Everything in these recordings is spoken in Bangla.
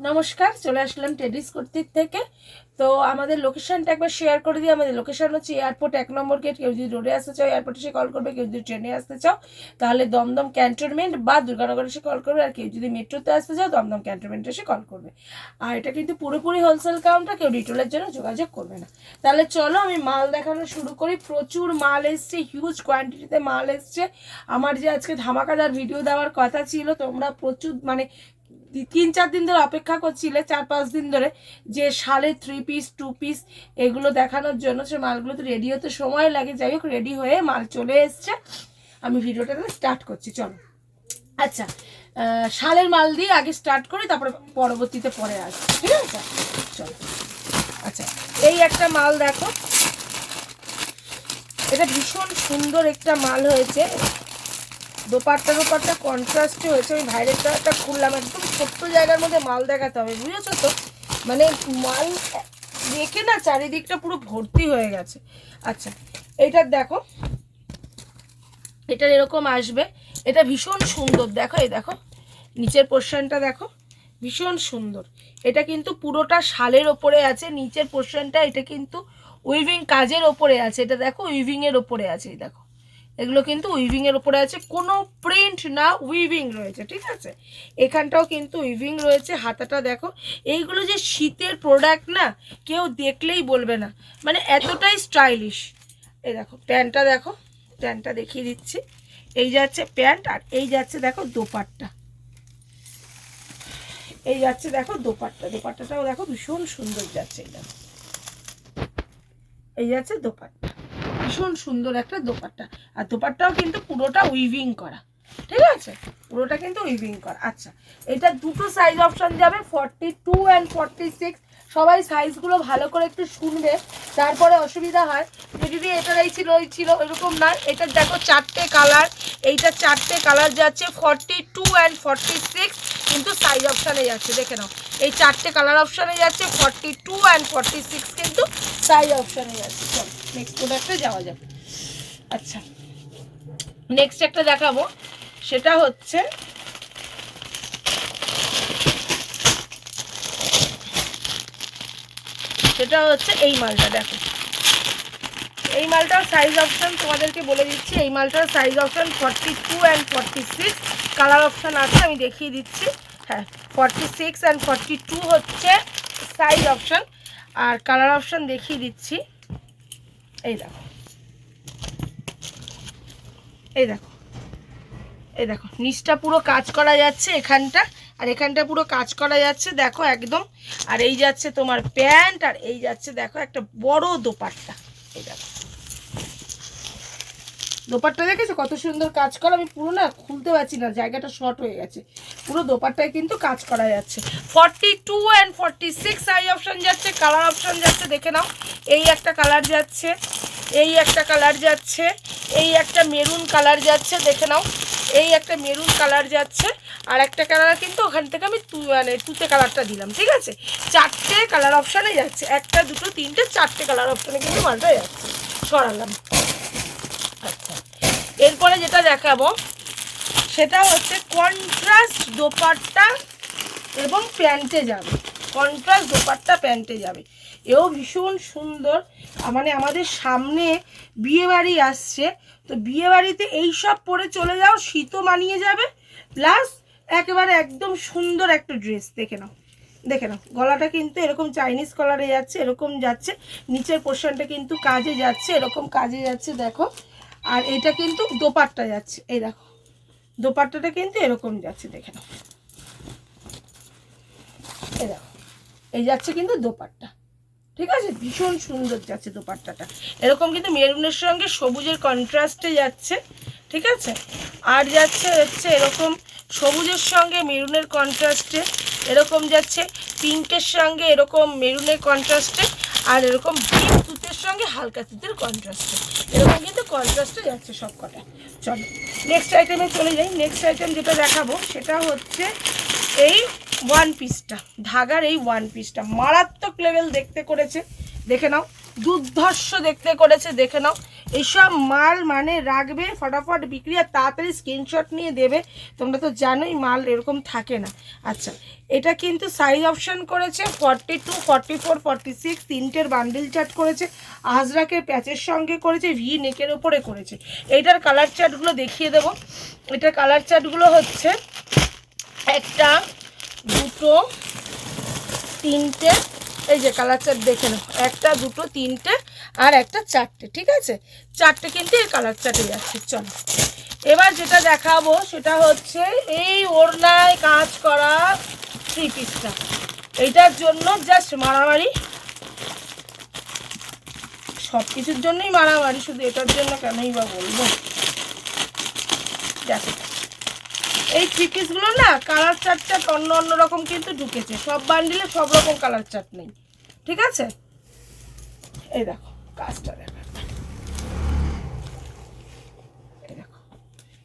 নমস্কার, চলে আসলাম টেডিস কর্তৃক থেকে। তো আমাদের লোকেশানটা একবার শেয়ার করে দিই। আমাদের লোকেশান হচ্ছে এয়ারপোর্ট এক নম্বর গেট কেউ যদি রোডে আসতে চাও এয়ারপোর্টে সে কল করবে। কেউ যদি ট্রেনে আসতে চাও, তাহলে দমদম ক্যান্টনমেন্ট বা দুর্গানগর সে কল করবে। আর কেউ যদি মেট্রোতে আসতে চাও, দমদম ক্যান্টনমেন্টে সে কল করবে। আর এটা কিন্তু পুরোপুরি হোলসেল কাউন্টার কেউ রিটেলের জন্য যোগাযোগ করবে না। তাহলে চলো আমি মাল দেখানো শুরু করি। প্রচুর মাল এসছে হিউজ কোয়ান্টিটিতে মাল এসছে। আমার যে আজকে ধামাকাদার ভিডিও দেওয়ার কথা ছিল, তোমরা প্রচুর মানে তিন চার দিন ধরে অপেক্ষা করছিলে, চার পাঁচ দিন ধরে যে শালে থ্রি পিস টু পিস এগুলো দেখানোর জন্য সে মালগুলো তো রেডি হতে সময় লাগে। যাই হোক রেডি হয়ে মাল চলে এসছে। আমি ভিডিওটা স্টার্ট করছি, চলো। আচ্ছা শালের মাল দিয়ে আগে স্টার্ট করি, তারপরে পরবর্তীতে পরে আসবে, ঠিক আছে? চলো। আচ্ছা এই একটা মাল দেখো। এটা ভীষণ সুন্দর একটা মাল হয়েছে। দোপাট্টা দোপাট্টা কন্ট্রাস্টে হয়েছে। আমি ভাইরের একটা খুললাম। একদম ছোট্ট জায়গার মধ্যে মাল দেখাতে হবে, বুঝেছ তো? মানে মাল দেখে না চারিদিকটা পুরো ভর্তি হয়ে গেছে। আচ্ছা এইটার দেখো। এটার এরকম আসবে। এটা ভীষণ সুন্দর। দেখো, এই দেখো। নিচের পোর্শনটা দেখো। ভীষণ সুন্দর। এটা কিন্তু পুরোটা শালের ওপরে আছে। নিচের পোর্শনটা এটা কিন্তু উইভিং কাজের ওপরে আছে। এটা দেখো উইভিংয়ের ওপরে আছে, এই দেখো। এগুলো কিন্তু উইভিংয়ের ওপরে আছে। কোনো প্রিন্ট না উইভিং রয়েছে, ঠিক আছে? এখানটাও কিন্তু উইভিং রয়েছে, হাতাটা দেখো। এইগুলো যে শীতের প্রোডাক্ট না, কেউ দেখলেই বলবে না। মানে এতটাই স্টাইলিশ এই দেখো, প্যান্টটা দেখো, প্যান্টটা দেখিয়ে দিচ্ছি। এই যাচ্ছে প্যান্ট আর এই যাচ্ছে দেখো দোপাট্টা। এই যাচ্ছে দেখো দোপাট্টা। দোপাট্টাটাও দেখো ভীষণ সুন্দর যাচ্ছে এই দেখো। এই যাচ্ছে দোপাট্টা। ভীষণ সুন্দর একটা দোপাট্টা। আর দোপাট্টাও কিন্তু পুরোটা উইভিং করা। ঠিক আছে? পুরোটা কিন্তু উইভিং করা। আচ্ছা এটা দুটো সাইজ অপশন যাবে forty two and forty six সবাই সাইজগুলো ভালো করে একটু শুনবে। তারপরে অসুবিধা হয়। যে দিদি এটার এই ছিল ওই ছিল, এরকম না। এটার দেখো চারটে কালার এইটা চারটে কালার যাচ্ছে forty two and forty six কিন্তু সাইজ অপশানে যাচ্ছে, দেখে নাও। এই চারটে কালার অপশানে যাচ্ছে forty two and forty six কিন্তু সাইজ অপশানে যাচ্ছে। চলো। নেক্সট প্রোডাক্টে যাওয়া যাবে। আচ্ছা। নেক্সট একটা দেখাবো। সেটা হচ্ছে সেটা হচ্ছে এই মালটা, দেখো। এই মালটার সাইজ অপশন তোমাদেরকে বলে দিচ্ছি। এই মালটার size option forty two and forty six colour option আছে, আমি দেখিয়ে দিচ্ছি। হ্যাঁ forty six and forty two হচ্ছে সাইজ অপশন আর কালার অপশন দেখিয়ে দিচ্ছি। এই দেখো। এই দেখো। এই দেখো, নিচটা পুরো কাজ করা যাচ্ছে এখানটা, আর এখানটা পুরো কাজ করা যাচ্ছে, দেখো একদম। আর এই যাচ্ছে তোমার প্যান্ট, আর এই যাচ্ছে, দেখো একটা বড় দোপাট্টা। এই দেখো। দোপাট্টা দেখেছ? কত সুন্দর কাজ করা। আমি পুরো না খুলতে পারছি না, জায়গাটা শর্ট হয়ে গেছে। পুরো দোপাট্টায় কিন্তু কাজ করা যাচ্ছে। Forty two and forty six I option যাচ্ছে কালার অপশন যাচ্ছে, দেখে নাও। এই একটা কালার যাচ্ছে, এই একটা কালার যাচ্ছে, এই একটা মেরুন কালার যাচ্ছে, দেখে নাও। এই একটা মেরুন কালার যাচ্ছে, আর একটা কালার কিন্তু ওখান থেকে আমি তু- মানে তুতে কালারটা দিলাম, ঠিক আছে? চারটে কালার অপশানে যাচ্ছে। একটা, দুটো, তিনটে, চারটে কালার অপশানে কিন্তু মালটা যাচ্ছে। সরালাম। এরপরে যেটা দেখাবো, সেটা হচ্ছে কন্ট্রাস্ট দোপাট্টা এবং প্যান্টে যাবে। কন্ট্রাস্ট দোপাট্টা প্যান্টে যাবে। এও ভীষণ সুন্দর। মানে আমাদের সামনে বিয়েবাড়ি আসছে। তো বিয়েবাড়িতে এই সব পরে চলে যাও, শীতও মানিয়ে যাবে। প্লাস একেবারে একদম সুন্দর একটা ড্রেস দেখে নাও। দেখে নাও, গলাটা কিন্তু এরকম চাইনিজ কলারে যাচ্ছে, এরকম যাচ্ছে। নিচের পোর্শনটা কিন্তু কাজে যাচ্ছে, এরকম কাজে যাচ্ছে, দেখো। আর এটা কিন্তু দোপাট্টা যাচ্ছে। এই দেখো, দোপাট্টাটা কিন্তু এরকম যাচ্ছে, দেখে নাও। এই দেখো, এই যাচ্ছে কিন্তু দোপাট্টা। ঠিক আছে? ভীষণ সুন্দর যাচ্ছে দোপাট্টাটা। এরকম কিন্তু মেরুনের সঙ্গে সবুজের কন্ট্রাস্টে যাচ্ছে, ঠিক আছে? আর যাচ্ছে হচ্ছে এরকম সবুজের সঙ্গে মেরুনের কন্ট্রাস্টে এরকম যাচ্ছে, পিঙ্কের সঙ্গে এরকম মেরুনের কন্ট্রাস্টে আর এরকম ডিপ তুতের সঙ্গে হালকা তুতের কন্ট্রাস্ট এরকম কিন্তু কন্ট্রাস্টে যাচ্ছে সব কটা চলো নেক্সট আইটেমে চলে যাই। নেক্সট আইটেম যেটা দেখাবো, সেটা হচ্ছে এই ওয়ান পিসটা ধাগার এই ওয়ান পিসটা মারাত্মক লেভেল দেখতে করেছে। দেখে নাও। দুর্ধর্ষ দেখতে করেছে। দেখে নাও। এইসব মাল মানে রাখবে, ফটাফট বিক্রি, আর তাড়াতাড়ি স্ক্রিনশট নিয়ে দেবে। তোমরা তো জানোই মাল এরকম থাকে না। আচ্ছা এটা কিন্তু সাইজ অপশান করেছে forty two forty four forty six তিনটের বান্ডিল চার্ট করেছে আজরাকের প্যাচের সঙ্গে করেছে ভি নেকের ওপরে করেছে। এইটার কালার চার্টগুলো দেখিয়ে দেবো। এটার কালার চার্টগুলো হচ্ছে একটা, দুটো, তিনটে এই যে কালার চার্ট দেখে নাও। একটা, দুটো, তিনটে আর একটা চারটে, ঠিক আছে? চারটে কিন্তু এই কালার চার্টে যাচ্ছে চলো। এবার যেটা দেখাবো সেটা হচ্ছে এই ওড়নায় কাজ করা থ্রি পিসটা এইটার জন্য জাস্ট মারামারি। সব কিছুর জন্যই মারামারি, শুধু এটার জন্য কেনই বা বলব? দেখো। এই থ্রি পিসগুলো না কালার চার্টটা অন্য অন্য রকম কিন্তু ঢুকেছে। সব বান্ডিলে সব রকম কালার চার্ট নেই। ঠিক আছে? এই দেখো, কাজটা দেখো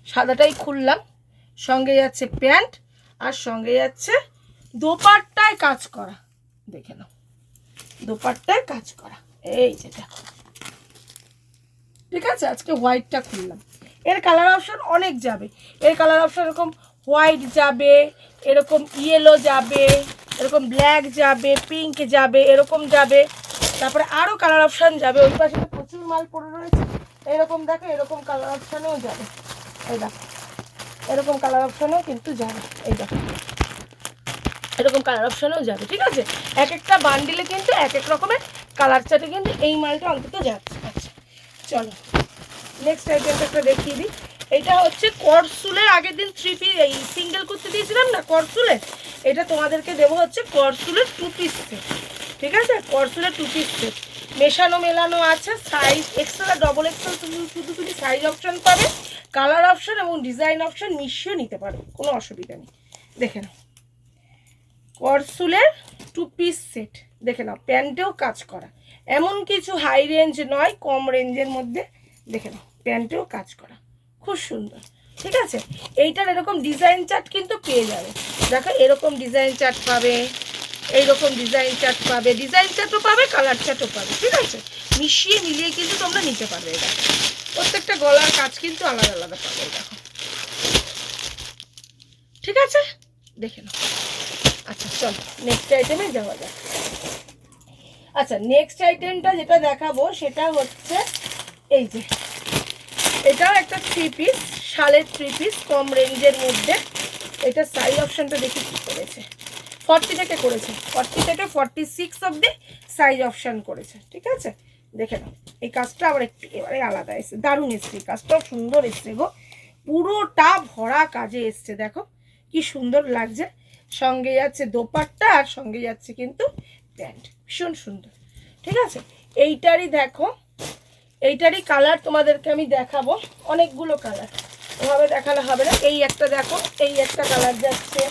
সাদাটাই খুললাম, সঙ্গে যাচ্ছে প্যান্ট আর সঙ্গে যাচ্ছে দোপাট্টায় কাজ করা। দেখে নাও, দোপাট্টায় কাজ করা। এই যে দেখো। ঠিক আছে? আজকে হোয়াইটটা খুললাম। এর কালার অপশন অনেক যাবে। এর কালার অপশন এরকম হোয়াইট যাবে, এরকম ইয়েলো যাবে, এরকম ব্ল্যাক যাবে পিঙ্ক যাবে, এরকম যাবে। তারপরে আরও কালার অপশান যাবে, ওই পাশে তো প্রচুর মাল পড়ে রয়েছে। এরকম দেখো, এরকম কালার অপশানেও যাবে। এই দেখো, এরকম কালার অপশানেও কিন্তু যাবে। এই দেখো, এরকম কালার অপশানেও যাবে, ঠিক আছে? এক একটা বান্ডিলে কিন্তু এক এক রকমের কালার চাটে কিন্তু এই মালটা অন্তত যাচ্ছে। আচ্ছা চলো। নেক্সট আইটেমটা একটা দেখিয়ে দিই। এটা হচ্ছে করসুলের আগের দিন থ্রি পিস এই সিঙ্গেল করতে দিয়েছিলাম না করসুলের এটা তোমাদেরকে দেবো হচ্ছে করসুলের টু পিস সেট ঠিক আছে? করসুলের টু পিস সেট মেশানো, মেলানো আছে সাইজ এক্সেল আর ডবল এক্সেল শুধু তুমি সাইজ অপশন পাবে। কালার অপশন এবং ডিজাইন অপশন মিশিয়ে নিতে পারবে কোনো অসুবিধা নেই। দেখে নাও। করসুলের টু পিস সেট দেখে নাও, প্যান্টেও কাজ করা। এমন কিছু হাই রেঞ্জ নয়, কম রেঞ্জের মধ্যে। দেখে নাও। প্যান্টেও কাজ করা। খুব সুন্দর। ঠিক আছে? এইটার এরকম ডিজাইন চার্ট কিন্তু পেয়ে যাবে। দেখো, এরকম ডিজাইন চার্ট পাবে, এইরকম ডিজাইন চার্ট পাবে ডিজাইন চার্টও পাবে কালার চার্টও পাবে, ঠিক আছে? মিশিয়ে মিলিয়ে কিন্তু তোমরা নিতে পারবে এটা। প্রত্যেকটা গলার কাজ কিন্তু আলাদা আলাদা পাবে, দেখো। ঠিক আছে? দেখে নাও। আচ্ছা চল নেক্সট আইটেমে যাওয়া যাক। আচ্ছা নেক্সট আইটেমটা যেটা দেখাবো, সেটা হচ্ছে এই যে এটাও একটা থ্রি পিস শালের থ্রি পিস কম রেঞ্জের মধ্যে। এটা সাইজ অপশানটা দেখি কি করেছে। ফর্টি থেকে করেছে। ফর্টি থেকে ফর্টি সিক্স অব্দি সাইজ অপশান করেছে। ঠিক আছে? দেখে নাও। এই কাজটা আবার একটু এবারে আলাদা এসছে। দারুণ এসছে এই কাজটাও সুন্দর এসছে গো। পুরোটা ভরা কাজে এসছে, দেখো। কি সুন্দর লাগছে। সঙ্গে যাচ্ছে দোপাট্টা আর সঙ্গে যাচ্ছে কিন্তু প্যান্ট। ভীষণ সুন্দর। ঠিক আছে? এইটারই দেখো এইটারই কালার তোমাদেরকে আমি দেখাবো। অনেকগুলো কালার এভাবে দেখালে হবে না। এই একটা দেখো, এই একটা কালার যাচ্ছে,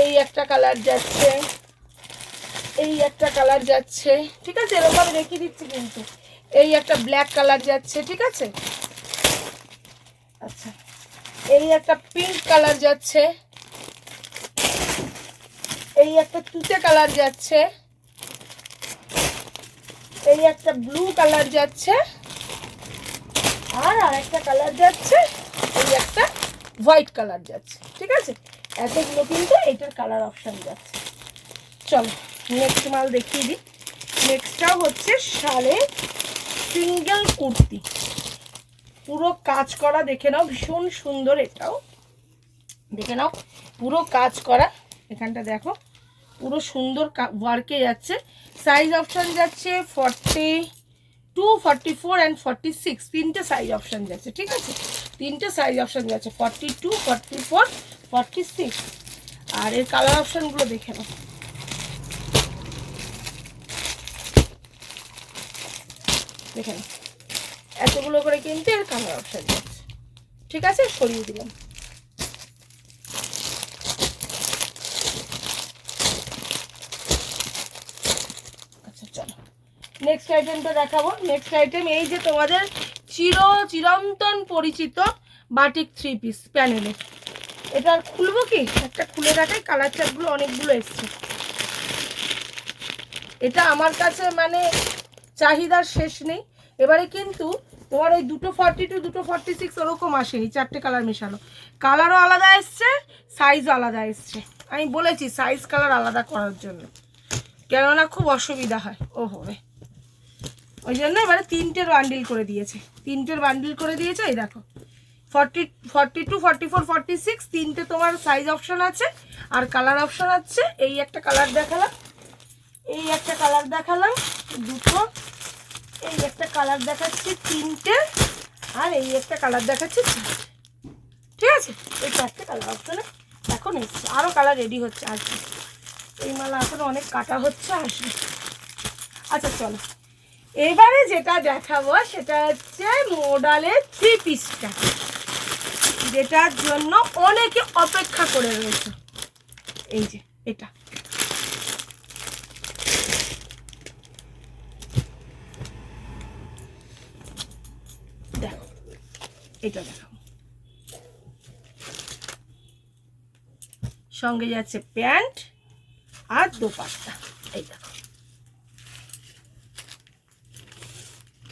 এই একটা কালার যাচ্ছে, এই একটা কালার যাচ্ছে। ঠিক আছে? এরকম রেখে দিচ্ছি কিন্তু। এই একটা ব্ল্যাক কালার যাচ্ছে, ঠিক আছে? আচ্ছা। এই একটা পিঙ্ক কালার যাচ্ছে, এই একটা তুতে কালার যাচ্ছে। এই একটা ব্লু কালার যাচ্ছে, আর আরেকটা কালার যাচ্ছে, এই একটা হোয়াইট কালার যাচ্ছে, ঠিক আছে? এতগুলো কিন্তু এইটার কালার অপশান যাচ্ছে। চলো নেক্সট মাল দেখিয়ে দিই। নেক্সটটাও হচ্ছে শালে সিঙ্গেল কুর্তি। পুরো কাজ করা দেখে নাও, ভীষণ সুন্দর এটাও। দেখে নাও, পুরো কাজ করা, এখানটা দেখো, পুরো সুন্দর ওয়ার্কে যাচ্ছে। সাইজ অপশান যাচ্ছে forty two forty four and forty six তিনটে সাইজ অপশান যাচ্ছে, ঠিক আছে? তিনটে সাইজ অপশান যাচ্ছে forty two forty four forty six আর এর কালার অপশানগুলো দেখে নাও। দেখে নাও। এতগুলো করে কিন্তু এর কালার অপশান যাচ্ছে। ঠিক আছে? সরিয়ে দিলাম আচ্ছা চলো নেক্সট আইটেমটা দেখাবো। নেক্সট আইটেম এই যে তোমাদের চির চিরন্তন পরিচিত বাটিক থ্রি পিস প্যানেলে এটা আর খুলবো কি? একটা খুলে দেখাই কালার চার্টগুলো অনেকগুলো এসছে। এটা আমার কাছে মানে চাহিদার শেষ নেই। এবারে কিন্তু তোমার ওই দুটো ফর্টি টু দুটো ফর্টি সিক্স ওরকম আসেনি চারটে কালার মেশানো। কালারও আলাদা এসছে সাইজও আলাদা এসছে। আমি বলেছি সাইজ কালার আলাদা করার জন্য। কেননা খুব অসুবিধা হয়। ও হবে ওই জন্য এবারে তিনটের বান্ডিল করে দিয়েছে। তিনটের বান্ডিল করে দিয়েছে, এই দেখো। Forty forty two forty four forty six তিনটে তোমার সাইজ অপশন আছে আর কালার অপশন আছে। এই একটা কালার দেখালাম, এই একটা কালার দেখালাম, দুটো। এই একটা কালার দেখাচ্ছি, তিনটে। আর এই একটা কালার দেখাচ্ছি ঠিক আছে? এই চারটে কালার অপশনে এখন এসছে আরও কালার রেডি হচ্ছে আসবে এই মালা এখন অনেক কাটা হচ্ছে আসবে আচ্ছা চলো। এবারে যেটা দেখাবো সেটা হচ্ছে মোডালের থ্রি পিসটা যেটার জন্য অনেকে অপেক্ষা করে রয়েছে। এই যে, এটা। দেখো এটা দেখো। সঙ্গে যাচ্ছে প্যান্ট আর দোপাট্টা। এই দেখো।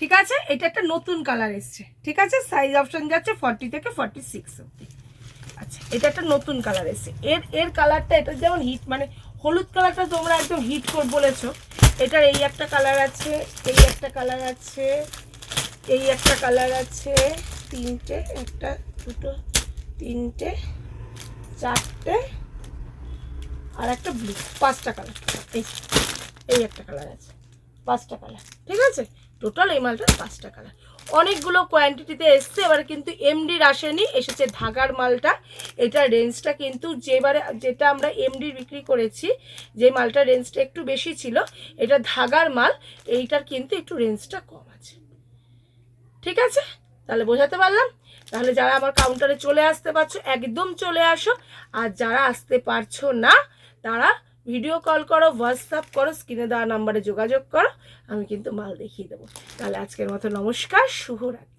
ঠিক আছে? এটা একটা নতুন কালার এসছে। ঠিক আছে? সাইজ অপশন যাচ্ছে ফর্টি থেকে ফর্টি সিক্স অব্দি আচ্ছা এটা একটা নতুন কালার এসছে। এর এর কালারটা এটা যেমন হিট মানে হলুদ কালারটা তোমরা একদম হিট করে বলেছ। এটার এই একটা কালার আছে, এই একটা কালার আছে, এই একটা কালার আছে, তিনটে, একটা, দুটো, তিনটে, চারটে, আর একটা ব্লু পাঁচটা কালার এই এই একটা কালার আছে, পাঁচটা কালার ঠিক আছে? টোটাল এই মালটার পাঁচটা কালার অনেকগুলো কোয়ান্টিটিতে এসছে, এবার কিন্তু এমডির আসেনি এসেছে ধাগার মালটা। এটার রেঞ্জটা কিন্তু যেবারে, যেটা আমরা এমডির বিক্রি করেছি, যে মালটার রেঞ্জটা একটু বেশি ছিল, এটা ধাগার মাল, এইটার কিন্তু একটু রেঞ্জটা কম আছে। ঠিক আছে? তাহলে বোঝাতে পারলাম? তাহলে যারা আমার কাউন্টারে চলে আসতে পারছ, একদম চলে আসো। আর যারা আসতে পারছ না, তারা ভিডিও কল করো হোয়াটসঅ্যাপ করো, স্ক্রিনে দেওয়া নাম্বারে যোগাযোগ করো, আমি কিন্তু মাল দেখিয়ে দেবো। তাহলে আজকের মতো নমস্কার, শুভরাত্রি।